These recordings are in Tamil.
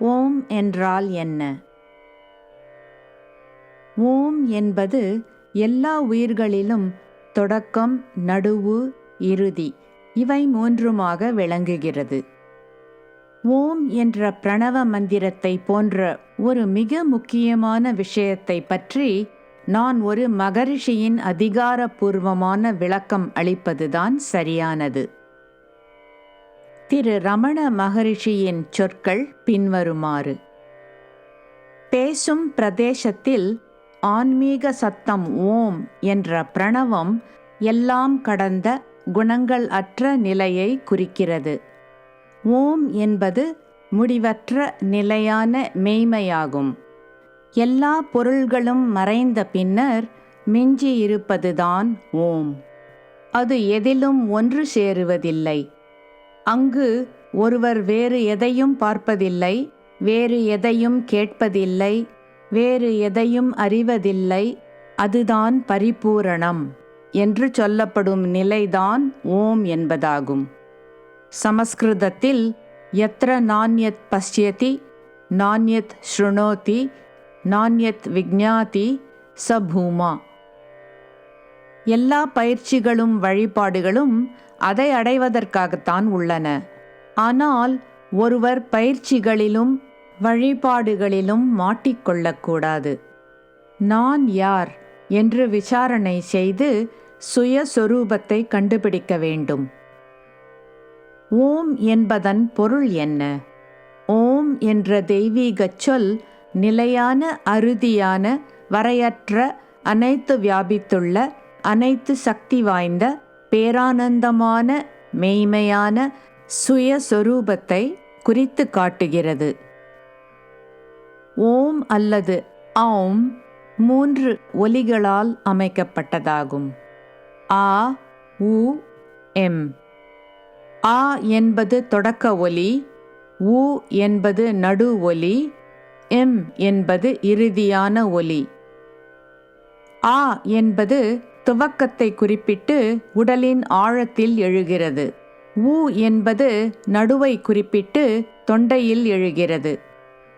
ஓம் என்றால் என்ன? ஓம் என்பது எல்லா உயிர்களிலும் தொடக்கம் நடுவு இறுதி இவை மூன்றுமாக விளங்குகிறது. ஓம் என்ற பிரணவ மந்திரத்தை போன்ற ஒரு மிக முக்கியமான விஷயத்தை பற்றி நான் ஒரு மகரிஷியின் அதிகாரப்பூர்வமான விளக்கம் அளிப்பதுதான் சரியானது. திரு ரமண மகரிஷியின் சொற்கள் பின்வருமாறு. பேசும் பிரதேசத்தில் ஆன்மீக சத்தம் ஓம் என்ற பிரணவம் எல்லாம் கடந்த குணங்கள் அற்ற நிலையை குறிக்கிறது. ஓம் என்பது முடிவற்ற நிலையான மெய்மையாகும். எல்லா பொருள்களும் மறைந்த பின்னர் மிஞ்சி இருப்பதுதான் ஓம். அது எதிலும் ஒன்று சேருவதில்லை. அங்கு ஒருவர் வேறு எதையும் பார்ப்பதில்லை வேறு எதையும் கேட்பதில்லை வேறு எதையும் அறிவதில்லை அதுதான் பரிபூரணம் என்று சொல்லப்படும் நிலைதான் ஓம் என்பதாகும். சமஸ்கிருதத்தில் எத்திர நாண்யத் பஷ்யதி நாண்யத் ஸ்ருணோதி நாண்யத் விக்ஞாதி சபூமா. எல்லா பயிற்சிகளும் வழிபாடுகளும் அதை அடைவதற்காகத்தான் உள்ளன. ஆனால் ஒருவர் பயிற்சிகளிலும் வழிபாடுகளிலும் மாட்டிக்கொள்ளக்கூடாது. நான் யார் என்று விசாரணை செய்து சுயஸ்வரூபத்தை கண்டுபிடிக்க வேண்டும். ஓம் என்பதன் பொருள் என்ன? ஓம் என்ற தெய்வீக சொல் நிலையான அறுதியான வரையற்ற அனைத்து வியாபித்துள்ள அனைத்து சக்தி வாய்ந்த பேரானந்தமான மெய்மையான சுயஸ்வரூபத்தை குறித்து காட்டுகிறது. ஓம் அல்லது ஆம் மூன்று ஒலிகளால் அமைக்கப்பட்டதாகும். ஆ உ எம். ஆ என்பது தொடக்க ஒலி உ என்பது நடு ஒலி எம் என்பது இறுதியான ஒலி. ஆ என்பது துவக்கத்தை குறிப்பிட்டு உடலின் ஆழத்தில் எழுகிறது. உ என்பது நடுவை குறிப்பிட்டு தொண்டையில் எழுகிறது.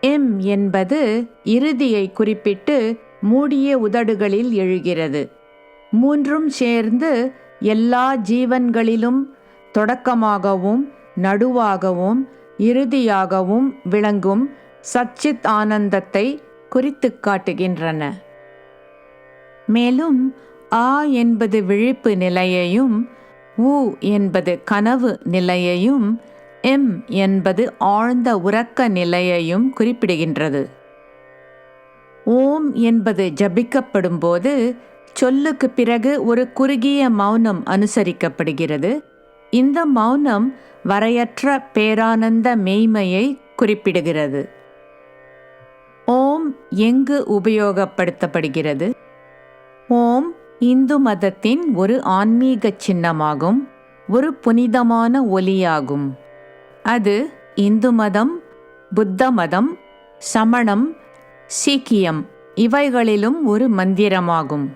எம் என்பது இறுதியை குறிப்பிட்டு மூடிய உதடுகளில் எழுகிறது. மூன்றும் சேர்ந்து எல்லா ஜீவன்களிலும் தொடக்கமாகவும் நடுவாகவும் இறுதியாகவும் விளங்கும் சச்சித் ஆனந்தத்தை குறித்து காட்டுகின்றன. மேலும் ஆ என்பது விழிப்பு நிலையையும் உ என்பது கனவு நிலையையும் எம் என்பது ஆழ்ந்த உறக்க நிலையையும் குறிப்பிடுகின்றது. ஓம் என்பது ஜபிக்கப்படும் போது சொல்லுக்கு பிறகு ஒரு குறுகிய மௌனம் அனுசரிக்கப்படுகிறது. இந்த மௌனம் வரையற்ற பேரானந்த மெய்மையை குறிப்பிடுகிறது. ஓம் எங்கு உபயோகப்படுத்தப்படுகிறது? ஓம் இந்து மதத்தின் ஒரு ஆன்மீக சின்னமாகும் ஒரு புனிதமான ஒலியாகும். அது இந்து மதம் புத்த மதம் சமணம் சீக்கியம் இவைகளிலும் ஒரு மந்திரமாகும்.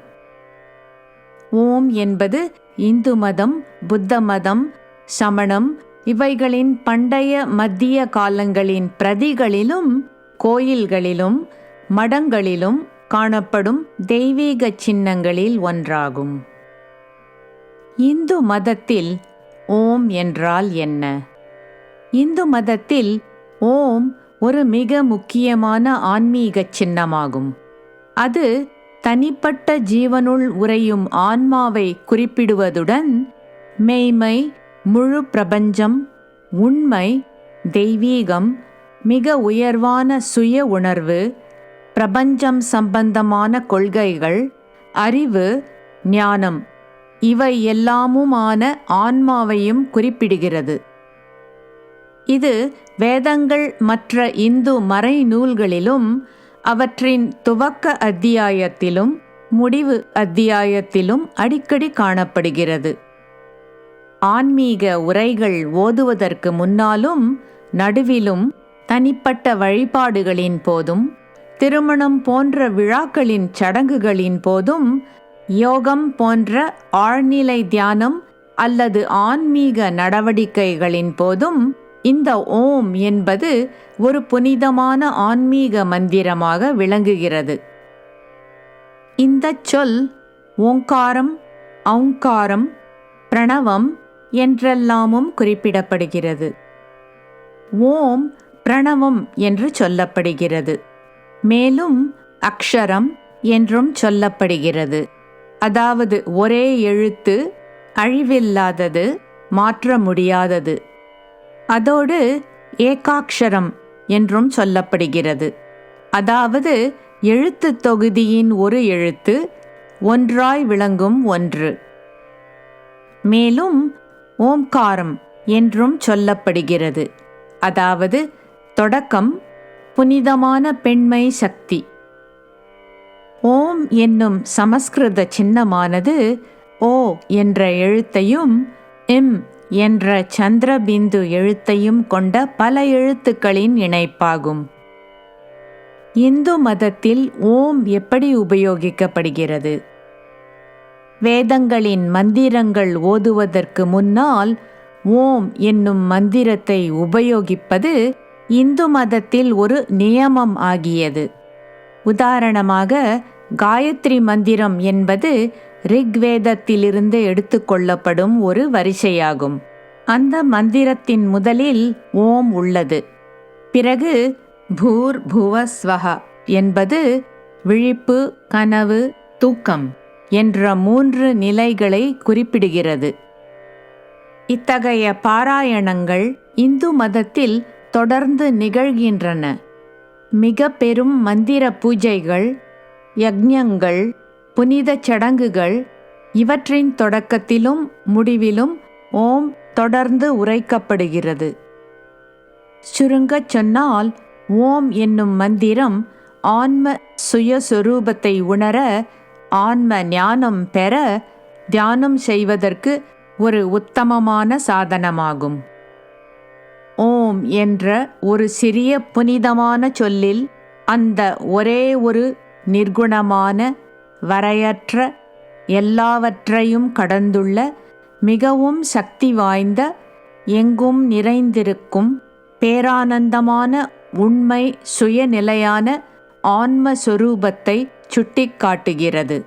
ஓம் என்பது இந்து மதம் புத்த மதம் சமணம் இவைகளின் பண்டைய மத்திய காலங்களின் பிரதிகளிலும் கோயில்களிலும் மடங்களிலும் காணப்படும் தெய்வீக சின்னங்களில் ஒன்றாகும். இந்து மதத்தில் ஓம் என்றால் என்ன? இந்து மதத்தில் ஓம் ஒரு மிக முக்கியமான ஆன்மீக சின்னமாகும். அது தனிப்பட்ட ஜீவனுள் உறையும் ஆன்மாவை குறிப்பிடுவதுடன் மெய்மை முழு பிரபஞ்சம் உண்மை தெய்வீகம் மிக உயர்வான சுய உணர்வு பிரபஞ்சம் சம்பந்தமான கொள்கைகள் அறிவு ஞானம் இவை எல்லாமுமான ஆன்மாவையும் குறிப்பிடுகிறது. இது வேதங்கள் மற்ற இந்து மறை நூல்களிலும் அவற்றின் துவக்க அத்தியாயத்திலும் முடிவு அத்தியாயத்திலும் அடிக்கடி காணப்படுகிறது. ஆன்மீக உரைகள் ஓதுவதற்கு முன்னாலும் நடுவிலும் தனிப்பட்ட வழிபாடுகளின் போதும் திருமணம் போன்ற விழாக்களின் சடங்குகளின் போதும் யோகம் போன்ற ஆழ்நிலை தியானம் அல்லது ஆன்மீக நடவடிக்கைகளின் போதும் இந்த ஓம் என்பது ஒரு புனிதமான ஆன்மீக மந்திரமாக விளங்குகிறது. இந்த சொல் ஓங்காரம் ஔங்காரம் பிரணவம் என்றெல்லாமும் குறிப்பிடப்படுகிறது. ஓம் பிரணவம் என்று சொல்லப்படுகிறது. மேலும் அக்ஷரம் என்றும் சொல்லப்படுகிறது. அதாவது ஒரே எழுத்து அழிவில்லாதது மாற்ற முடியாதது அதோடு ஏகாக்ஷரம் என்றும் சொல்லப்படுகிறது. அதாவது எழுத்து தொகுதியின் ஒரு எழுத்து ஒன்றாய் விளங்கும் ஒன்று. மேலும் ஓம்காரம் என்றும் சொல்லப்படுகிறது. அதாவது தொடக்கம் புனிதமான பெண்மை சக்தி. ஓம் என்னும் சமஸ்கிருத சின்னமானது ஓ என்ற எழுத்தையும் இம் என்ற சந்திரபிந்து எழுத்தையும் கொண்ட பல எழுத்துக்களின் இணைப்பாகும். இந்து மதத்தில் ஓம் எப்படி உபயோகிக்கப்படுகிறது? வேதங்களின் மந்திரங்கள் ஓதுவதற்கு முன்னால் ஓம் என்னும் மந்திரத்தை உபயோகிப்பது இந்து மதத்தில் ஒரு நியமம் ஆகியது. உதாரணமாக காயத்ரி மந்திரம் என்பது ரிக்வேதத்திலிருந்து எடுத்துக்கொள்ளப்படும் ஒரு வரிசையாகும். அந்த மந்திரத்தின் முதலில் ஓம் உள்ளது. பிறகு பூர் புவஸ்வஹா என்பது விழிப்பு கனவு தூக்கம் என்ற மூன்று நிலைகளை குறிப்பிடுகிறது. இத்தகைய பாராயணங்கள் இந்து மதத்தில் தொடர்ந்து நிகழ்கின்றன. மிக பெரும் மந்திர பூஜைகள் யக்ஞங்கள் புனித சடங்குகள் இவற்றின் தொடக்கத்திலும் முடிவிலும் ஓம் தொடர்ந்து உரைக்கப்படுகிறது. சுருங்கச் சொன்னால் ஓம் என்னும் மந்திரம் ஆன்ம சுயஸ்வரூபத்தை உணர ஆன்ம ஞானம் பெற தியானம் செய்வதற்கு ஒரு உத்தமமான சாதனமாகும். ஓம் என்ற ஒரு சிறிய புனிதமான சொல்லில் அந்த ஒரே ஒரு நிர்குணமான வரையற்ற எல்லாவற்றையும் கடந்துள்ள மிகவும் சக்தி வாய்ந்த எங்கும் நிறைந்திருக்கும் பேரானந்தமான உண்மை சுயநிலையான ஆன்ம சுட்டிக்காட்டுகிறது.